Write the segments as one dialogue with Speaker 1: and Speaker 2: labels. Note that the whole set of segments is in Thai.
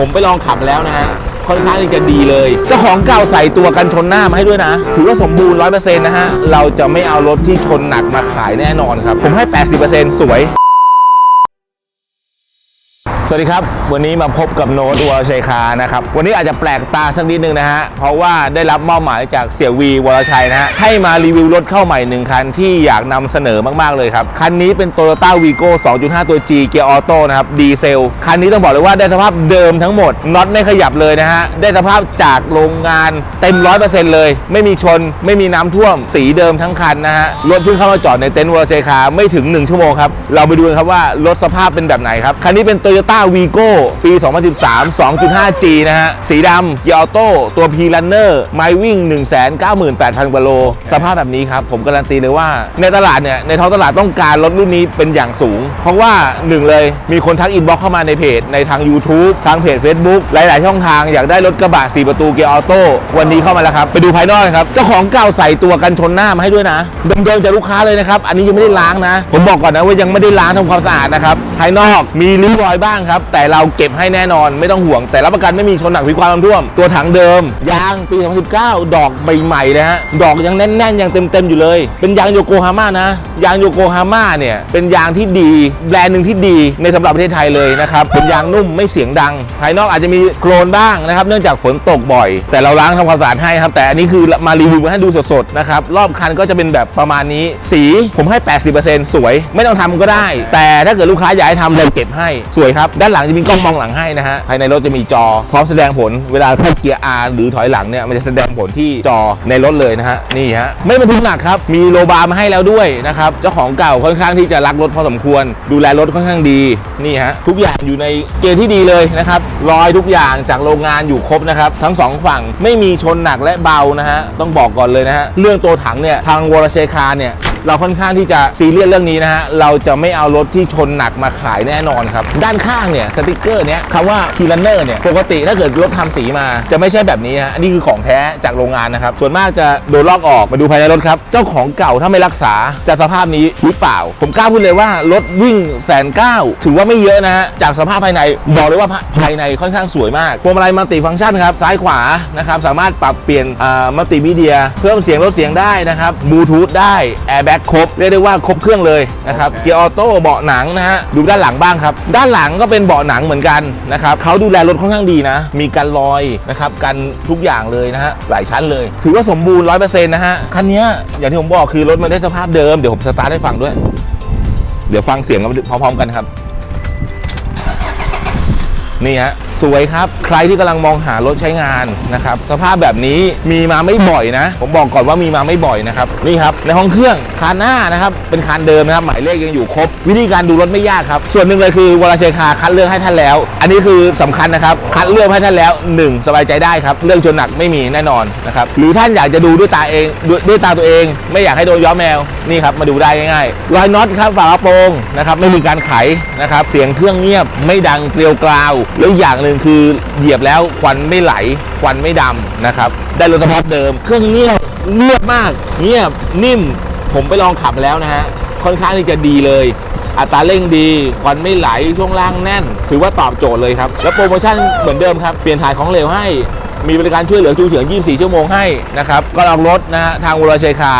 Speaker 1: ผมไปลองขับแล้วนะฮะค่อนข้างที่จะดีเลยเจ้าของเก่าใส่ตัวกันชนหน้ามาให้ด้วยนะ ถือว่าสมบูรณ์100%นะฮะ เราจะไม่เอารถที่ชนหนักมาขายแน่นอนครับ ผมให้ 80%สวย สวัสดีครับ วันนี้มาพบกับโน้ตวรชัยคานะครับ วันนี้อาจจะแปลกตาสักนิดนึงนะฮะ เพราะว่าได้รับมอบหมายจากเสี่ยวีวรชัยนะฮะ ให้มารีวิวรถเข้าใหม่หนึ่งคันที่อยากนำเสนอมากๆเลยครับ คันนี้เป็น Toyota Vigo 2.5 ตัว G เกียร์ออโต้นะครับ ดีเซล คันนี้ต้องบอกเลยว่าได้สภาพเดิมทั้งหมดน็อตไม่ขยับเลยนะฮะ ได้สภาพจากโรงงานเต็ม100%เปอร์เซ็นต์เลย ไม่มีชน ไม่มีน้ำท่วม สีเดิมทั้งคันนะฮะ รถเพิ่งเข้ามาจอดในเต็นท์วรชัยคาไม่ถึง 1 ชั่วโมงครับ เราไปดูกันครับว่ารถสภาพเป็นแบบไหนครับ คันนี้เป็น Toyota Vigo ปี 2013 2.5G นะฮะ สีดำเกียร์ออโต้ตัว P Runner ไมล์วิ่ง 198,000กว่าโล สภาพแบบนี้ครับ ผมการันตีเลยว่า ในตลาดเนี่ย ในท้องตลาดต้องการรถรุ่นนี้เป็นอย่างสูง เพราะว่าหนึ่งเลยมีคนทักอินบ็อกเข้ามาในเพจ ในทาง YouTube ทางเพจ Facebook หลาย ๆ ช่องทางอยากได้รถกระบะ4ประตูเกียร์ออโต้วันนี้เข้ามาแล้วครับ ไปดูภายนอกกันครับเจ้าของเก่าใส่ตัวกันชนหน้ามาให้ด้วยนะเดิมๆจากลูกค้าเลยนะครับอันนี้ยังไม่ได้ล้างนะ ผมบอกก่อนนะว่ายังไม่ได้ล้างทำความสะอาดนะครับภายนอกมีริ้วรอยบ้างครับ แต่เราเก็บให้แน่นอนไม่ต้องห่วง แต่รับประกันไม่มีชนหนักพิความน้ำท่วม ตัวถังเดิม ยางปี 2019 ดอกใหม่ๆนะฮะ ดอกยังแน่นๆยังเต็มๆอยู่เลย เป็นยางโยโกฮาม่านะ ยางโยโกฮาม่าเนี่ย เป็นยางที่ดี แบรนด์หนึ่งที่ดีในสำหรับประเทศไทยเลยนะครับ เป็นยางนุ่มไม่เสียงดัง ภายนอกอาจจะมีโคลนบ้างนะครับ เนื่องจากฝนตกบ่อย แต่เราล้างทำความสะอาดให้ครับ แต่อันนี้คือมารีวิวให้ดูสดๆนะครับรอบคันก็จะเป็นแบบประมาณนี้ สีผมให้ 80%สวย ไม่ต้องทำก็ได้ แต่ถ้าเกิดลูกค้าอยากให้ทำเราเก็บให้สวยครับด้านหลังจะมีกล้องมองหลังให้นะฮะภายในรถจะมีจอพร้อมแสดงผลเวลาเข้าเกียร์ R หรือถอยหลังเนี่ยมันจะแสดงผลที่จอในรถเลยนะฮะนี่ฮะไม่บรรทุกหนักครับมีโลบาร์มาให้แล้วด้วยนะครับเจ้าของเก่าค่อนข้างที่จะรักรถพอสมควร ดูแลรถค่อนข้างดีนี่ฮะทุกอย่างอยู่ในเกณฑ์ที่ดีเลยนะครับรอยทุกอย่างจากโรงงานอยู่ครบนะครับทั้งสองฝั่งไม่มีชนหนักและเบานะฮะต้องบอกก่อนเลยนะฮะเรื่องตัวถังเนี่ยทางวอรเชคาเนี่ย เราค่อนข้างที่จะซีเรียสเรื่องนี้นะฮะเราจะไม่เอารถที่ชนหนักมาขายแน่นอนครับ ด้านข้างเนี่ยสติกเกอร์เนี้ยคำว่าพีลันเนอร์เนี่ยปกติถ้าเกิดรถทำสีมาจะไม่ใช่แบบนี้ฮะอันนี้คือของแท้จากโรงงานนะครับ ส่วนมากจะโดนลอกออกมาดูภายในรถครับ เจ้าของเก่าถ้าไม่รักษาจะสภาพนี้หรือเปล่า ผมกล้าพูดเลยว่ารถวิ่งแสนเก้าถือว่าไม่เยอะนะฮะจากสภาพภายในบอกเลยว่าภายในค่อนข้างสวยมากพวงมาลัยมัลติฟังก์ชันครับซ้ายขวานะครับสามารถปรับเปลี่ยนมัลติมีเดีย เพิ่มเสียงลดเสียงได้นะครับบลูทูธได้แอร์บ็กครบเรียกได้ว่าครบเครื่องเลยนะครับเกียร์ออโต้เบาะหนังนะฮะดูด้านหลังบ้างครับ ด้านหลังก็เป็นเบาะหนังเหมือนกันนะครับเขาดูแลรถค่อนข้างดีนะ มีกันรอยนะครับกันทุกอย่างเลยนะฮะหลายชั้นเลย ถือว่าสมบูรณ์100%นะฮะคันเนี้ยอย่างที่ผมบอกคือรถมันได้สภาพเดิมเดี๋ยวผมสตาร์ทให้ฟังด้วย เดี๋ยวฟังเสียงกันพร้อมๆกันครับ นี่ฮะ สวยครับ ใครที่กำลังมองหารถใช้งานนะครับ สภาพแบบนี้มีมาไม่บ่อยนะ ผมบอกก่อนว่ามีมาไม่บ่อยนะครับ นี่ครับ ในห้องเครื่องคานหน้านะครับ เป็นคานเดิมนะครับ หมายเลขยังอยู่ครบ วิธีการดูรถไม่ยากครับ ส่วนหนึ่งเลยคือวรชัยคาคัดเลือกให้ท่านแล้ว อันนี้คือสำคัญนะครับ คัดเลือกให้ท่านแล้วหนึ่งสบายใจได้ครับ เรื่องชนหนักไม่มีแน่นอนนะครับ หรือท่านอยากจะดูด้วยตาเองด้วยด้วยตาตัวเอง ไม่อยากให้โดนย้อมแมว นี่ครับ มาดูได้ง่ายๆ รอยน็อตครับ ฝากระโปรงนะครับ ไม่มีการไขนะครับ เสียงเครื่องเงียบ ไม่ดังเกลียวกราว แล้วอีกอย่างหนึ่งคือเหยียบแล้วควันไม่ไหลควันไม่ดำนะครับ ได้รสภาพเดิม เครื่องเงียบเงียบมาก เงียบนิ่ม ผมไปลองขับแล้วนะฮะค่อนข้างที่จะดีเลย อัตราเร่งดี ควันไม่ไหลช่วงล่างแน่น ถือว่าตอบโจทย์เลยครับ แล้วโปรโมชั่นเหมือนเดิมครับ เปลี่ยนถ่ายของเหลวให้มีบริการช่วยเหลือจูเฉือน24 ชั่วโมงให้นะครับ ก็ลองรถนะฮะทางวรชัยคา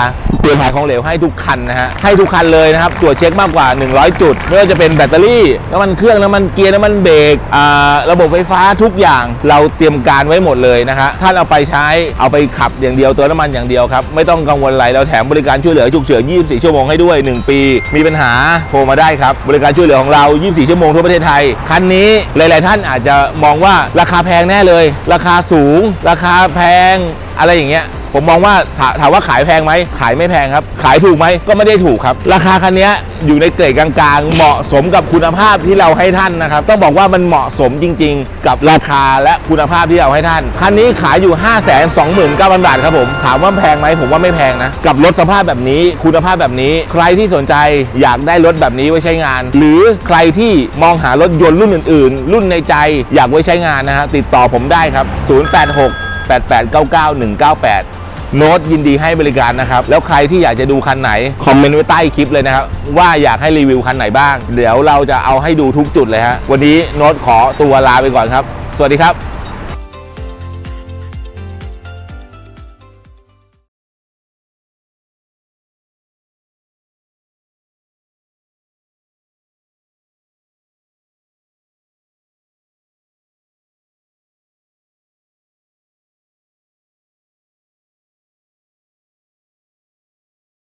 Speaker 1: เปลี่ยนถ่ายของเหลวให้ทุกคันนะฮะให้ทุกคันเลยนะครับตรวจเช็คมากกว่า 100 จุดไม่ว่าจะเป็นแบตเตอรี่น้ำมันเครื่องน้ำมันเกียร์น้ำมันเบรกอ่าระบบไฟฟ้าทุกอย่างเราเตรียมการไว้หมดเลยนะฮะท่านเอาไปใช้เอาไปขับอย่างเดียวเตัวน้ำมันอย่างเดียวครับไม่ต้องกังวลอะไรเราแถมบริการช่วยเหลือฉุกเฉิน 24 ชั่วโมงให้ด้วย 1 ปี มีปัญหาโทรมาได้ครับบริการช่วยเหลือของเรา 24 ชั่วโมงทั่วประเทศไทยคันนี้หลาย ๆ ท่านอาจจะมองว่าราคาแพงแน่เลย ราคาสูง ราคาแพงอะไรอย่างเงี้ย ผมมองว่าถาถามว่าขายแพงไหมขายไม่แพงครับ ขายถูกไหมก็ไม่ได้ถูกครับ ราคาคันนี้อยู่ในเกรดกลางๆ เหมาะสมกับคุณภาพที่เราให้ท่านนะครับ ต้องบอกว่ามันเหมาะสมจริง ๆ กับราคาและคุณภาพที่เราให้ท่านคันนี้ขายอยู่ 5 2 9 0 0 0บาทครับผมถามว่าแพงไหมผมว่าไม่แพงนะกับรถสภาพแบบนี้คุณภาพแบบนี้ ใครที่สนใจอยากได้รถแบบนี้ไว้ใช้งาน หรือใครที่มองหารถยนต์รุ่นอื่น ๆ รุ่นในใจอยากไว้ใช้งานนะฮะติดต่อผมได้ครับ 086 8899 198 โน้ตยินดีให้บริการนะครับ แล้วใครที่อยากจะดูคันไหน คอมเมนต์ไว้ใต้คลิปเลยนะครับ ว่าอยากให้รีวิวคันไหนบ้าง เดี๋ยวเราจะเอาให้ดูทุกจุดเลยฮะวันนี้โน้ตขอตัวลาไปก่อนครับสสวัสดีครับ